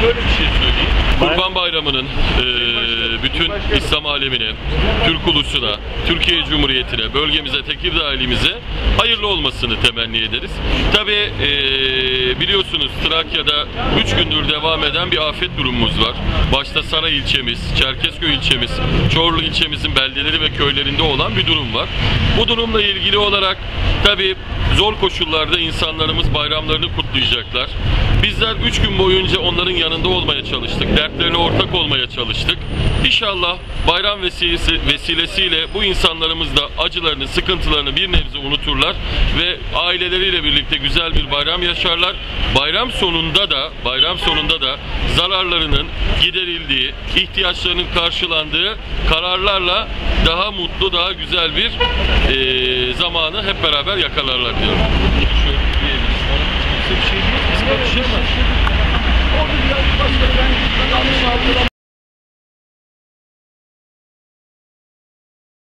Şöyle bir şey söyleyeyim. Kurban Bayramı'nın e, bütün İslam alemine, Türk ulusuna, Türkiye Cumhuriyeti'ne, bölgemize, Tekirdağ ilimize hayırlı olmasını temenni ederiz. Tabii e, Tabi biliyorsunuz Trakya'da 3 gündür devam eden bir afet durumumuz var. Başta Saray ilçemiz, Çerkezköy ilçemiz, Çorlu ilçemizin beldeleri ve köylerinde olan bir durum var. Bu durumla ilgili olarak tabi zor koşullarda insanlarımız bayramlarını kutlayacaklar. Bizler 3 gün boyunca onların yanında olmaya çalıştık. Dertlerine ortak olmaya çalıştık. İnşallah bayram vesilesi, vesilesiyle bu insanlarımız da acılarını, sıkıntılarını bir nebze unuturlar ve aileleriyle birlikte güzel bir bayram yaşarlar. Bayram sonunda da bayram sonunda da zararlarının giderildiği, ihtiyaçlarının karşılandığı kararlarla daha mutlu, daha güzel bir eee, zamanı hep beraber yakalarlar diyorum. Şöyle diyelim. Ona kimse bir şey değil. Biz barışırlar.